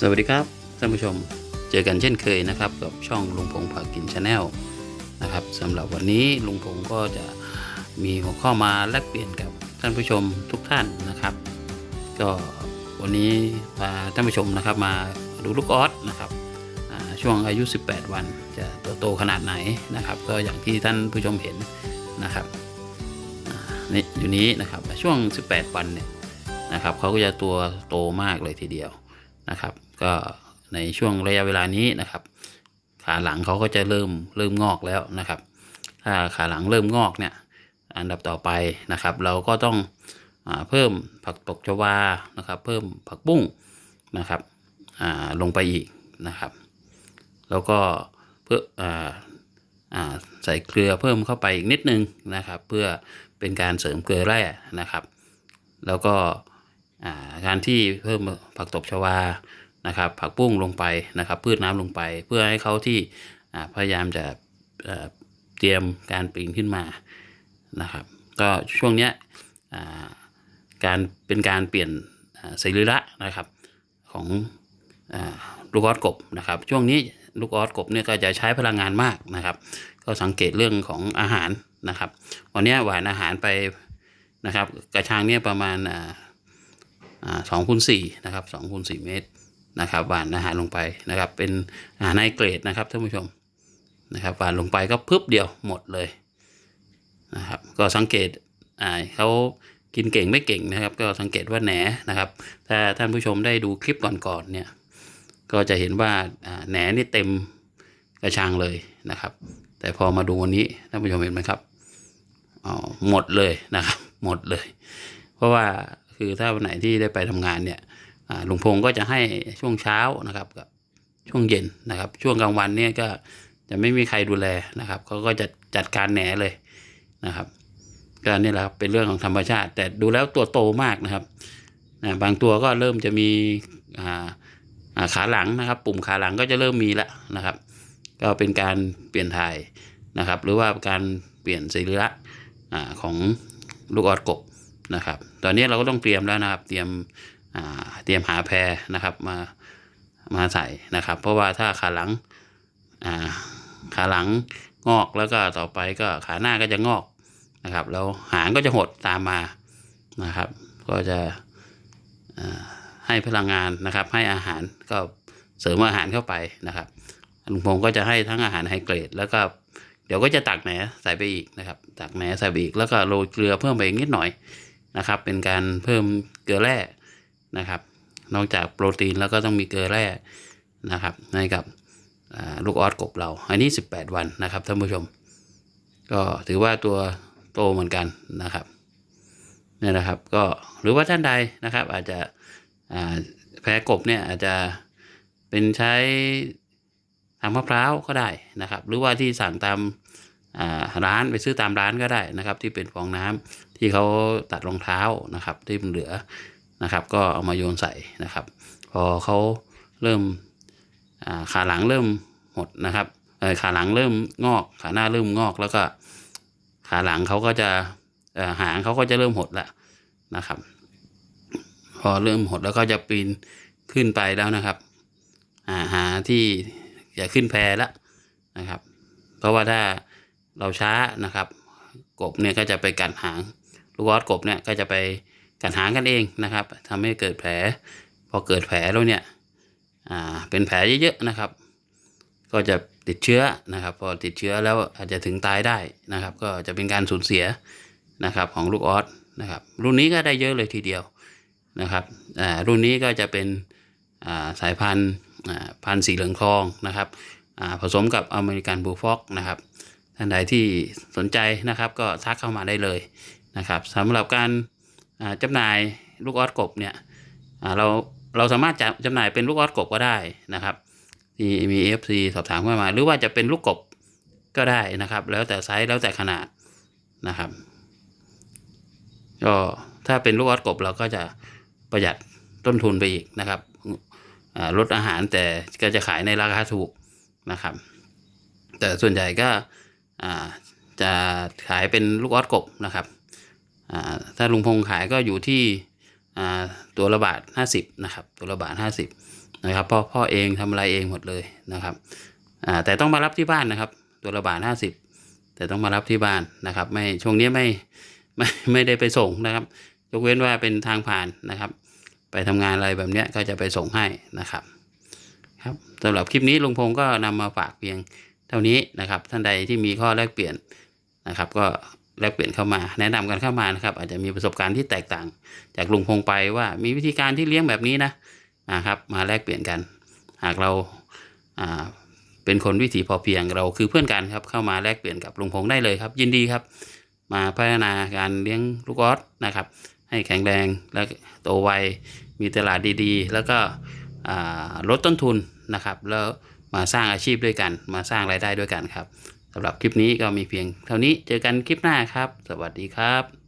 สวัสดีครับท่านผู้ชมเจอกันเช่นเคยนะครับ กับช่องลุงพงพากินชาแนลนะครับสำหรับวันนี้ลุงพงก็จะมีหัวข้อมาแลกเปลี่ยนกับท่านผู้ชมทุกท่านนะครับ ก็วันนี้พาท่านผู้ชมนะครับมาดูลูกออสนะครับช่วงอายุ 18 วันจะติบโตขนาดไหนนะครับ ก็อย่างที่ท่านผู้ชมเห็นนะครับนี่อยู่นี้นะครับช่วง 18 วันเนี่ยนะครับเขาก็จะตัวโตมากเลยทีเดียวนะครับ ก็ในช่วงระยะเวลานี้นะครับ ขาหลังเขาก็จะเริ่มเริ่มงอกแล้วนะครับ ถ้าขาหลังเริ่มงอกเนี่ยอันดับต่อไปนะครับ เราก็ต้องอเพิ่มผักตบชวานะครับ เพิ่มผักบุ้งนะครับอ่าลงไปอีกนะครับ แล้วก็เพื่ออาอ่าใส่เกลือเพิ่มเข้าไปอีกนิดนึงนะครับ เพื่อเป็นการเสริมเกลือแร่นะครับ แล้วก็อ่าการที่เพิ่มผักตบชวา นะครับ ผักบุ้งลงไปนะครับ พืชน้ำลงไป เพื่อให้เขาที่พยายามจะเเตรียมการปีนขึ้นมานะครับ ก็ช่วงเนี้ยการเป็นการเปลี่ยนสรีระนะครับของอลูกออสกบนะครับ ช่วงนี้ลูกออสกบเนี่ยก็จะใช้พลังงานมากนะครับ ก็สังเกตเรื่องของอาหารนะครับ วันนี้หวานอาหารไปนะครับ กระชังเนี่ยประมาณสองคูณสี่นะครับสองคูณสี่เมตร นะครับหวานอาหารลงไปนะครับ เป็นอาหารไนเกรดนะครับท่านผู้ชมนะครับหวานลงไปก็พึบเดียวหมดเลยนะครับ ก็สังเกตอ่าเขากินเก่งไม่เก่งนะครับ ก็สังเกตว่าแหนนะครับ ถ้าท่านผู้ชมได้ดูคลิปก่อนๆเนี่ยก็จะเห็นว่าแหนนี่เต็มกระชังเลยนะครับ แต่พอมาดูวันนี้ท่านผู้ชมเห็นไหมครับอ๋อหมดเลยนะครับ หมดเลย เพราะว่าคือถ้าวันไหนที่ได้ไปทำงานเนี่ย ลุงพงศ์ก็จะให้ช่วงเช้านะครับกับช่วงเย็นนะครับ ช่วงกลางวันเนี่ยก็จะไม่มีใครดูแลนะครับเขาก็จะจัดการแหนเลยนะครับก็นี่แหละครับเป็นเรื่องของธรรมชาติ แต่ดูแล้วตัวโตมากนะครับอ่าบางตัวก็เริ่มจะมีขาหลังนะครับ ปุ่มขาหลังก็จะเริ่มมีแล้วนะครับ ก็เป็นการเปลี่ยนถ่ายนะครับ หรือว่าการเปลี่ยนสรีระของลูกออดกบนะครับ ตอนนี้เราก็ต้องเตรียมแล้วนะครับ เตรียม เตรียมหาแพรนะครับมามาใส่นะครับ เพราะว่าถ้าขาหลังาขาหลังงอกแล้วก็ต่อไปก็ขาหน้าก็จะงอกนะครับแล้วหางก็จะหดตามมานะครับ ก็จะให้พลังงานนะครับ ให้อาหารก็เสริมอาหารเข้าไปนะครับลุงพงศ์ก็จะให้ทั้งอาหารไฮเกรดแล้วก็เดี๋ยวก็จะตักแหนใส่ไปอีกนะครับ ตักแหนใส่ไปอีกแล้วก็โรยเกลือเพิ่มไปอีกนิดหน่อยนะครับ เป็นการเพิ่มเกลือแร่ นะครับ นอกจากโปรตีนแล้วก็ต้องมีเกลือแร่นะครับให้กับลูกออสกบเรา อันนี้ 18 วันนะครับท่านผู้ชม ก็ถือว่าตัวโตเหมือนกันนะครับเนี่ยนะครับก็หรือว่าท่านใดนะครับ อาจจะแพ้กบเนี่ยอาจจะเป็นใช้ทางมะพร้าวก็ได้นะครับ หรือว่าที่สั่งตามร้านไปซื้อตามร้านก็ได้นะครับ ที่เป็นฟองน้ำที่เขาตัดรองเท้านะครับ ที่มันเหลือ นะครับ ก็เอามาโยนใส่นะครับ พอเขาเริ่มาขาหลังเริ่มหดนะครับเออขาหลังเริ่มงอก ขาหน้าเริ่มงอกแล้วก็ ขาหลังเขาก็จะหางเขาก็จะเริ่มหดแล้วนะครับ พอเริ่มหดแล้วก็จะปีนขึ้นไปแล้วนะครับาหาที่จะขึ้นแพแล้วนะครับ เพราะว่าถ้าเราช้านะครับ กบเนี่ยก็จะไปกัดหางลูกออสกบเนี่ยก็จะไป กัดหางกันเองนะครับทำให้เกิดแผล พอเกิดแผลแล้วเนี่ยอ่าเป็นแผลเยอะๆนะครับ ก็จะติดเชื้อนะครับ พอติดเชื้อแล้วอาจจะถึงตายได้นะครับ ก็จะเป็นการสูญเสียนะครับของลูกออสนะครับ รุ่นนี้ก็ได้เยอะเลยทีเดียวนะครับอ่ารุ่นนี้ก็จะเป็นอ่าสายพันธุ์อ่าพันธุ์สีเหลืองทองนะครับอ่าผสมกับอเมริกันบูลฟอกนะครับท่านใดที่สนใจนะครับก็ทักเข้ามาได้เลยนะครับสำหรับการ จำหน่ายลูกออสกบเนี่ยเราเราสามารถจะจำหน่ายเป็นลูกออสกบก็ได้นะครับที่มีเอฟซีสอบถามเข้ามา หรือว่าจะเป็นลูกกบก็ได้นะครับ แล้วแต่ไซส์แล้วแต่ขนาดนะครับก็ถ้าเป็นลูกออสกบเราก็จะประหยัดต้นทุนไปอีกนะครับลดอาหารแต่ก็จะขายในราคาถูกนะครับ แต่ส่วนใหญ่ก็จะขายเป็นลูกออสกบนะครับ ถ้าลุงพงขายก็อยู่ที่ตัวละบาทห้าสิบนะครับตัวละบาทห้าสิบนะครับพ่อพ่อเองทำอะไรเองหมดเลยนะครับแต่ต้องมารับที่บ้านนะครับ ตัวละบาทห้าสิบแต่ต้องมารับที่บ้านนะครับ ไม่ช่วงนี้ไม่ไม่ไม่ได้ไปส่งนะครับยกเว้นว่าเป็นทางผ่านนะครับ ไปทำงานอะไรแบบนี้ก็จะไปส่งให้นะครับครับสำหรับคลิปนี้ลุงพงก็นำมาฝากเพียงเท่านี้นะครับ ท่านใดที่มีข้อแลกเปลี่ยนนะครับก็ แลกเปลี่ยนเข้ามา แนะนำกันเข้ามานะครับ อาจจะมีประสบการณ์ที่แตกต่าง จากลุงพงศ์ไปว่ามีวิธีการที่เลี้ยงแบบนี้นะนะครับมาแลกเปลี่ยนกัน หากเราเป็นคนวิถีพอเพียงเราคือเพื่อนกันครับเข้ามาแลกเปลี่ยนกับลุงพงศ์ได้เลยครับ ยินดีครับ มาพัฒนาการเลี้ยงลูกออสนะครับ ให้แข็งแรงและโตไวมีตลาดดีๆ แล้วก็ลดต้นทุนนะครับ แล้วมาสร้างอาชีพด้วยกัน มาสร้างรายได้ด้วยกันครับ สำหรับคลิปนี้ก็มีเพียงเท่านี้เจอกันคลิปหน้าครับ สวัสดีครับ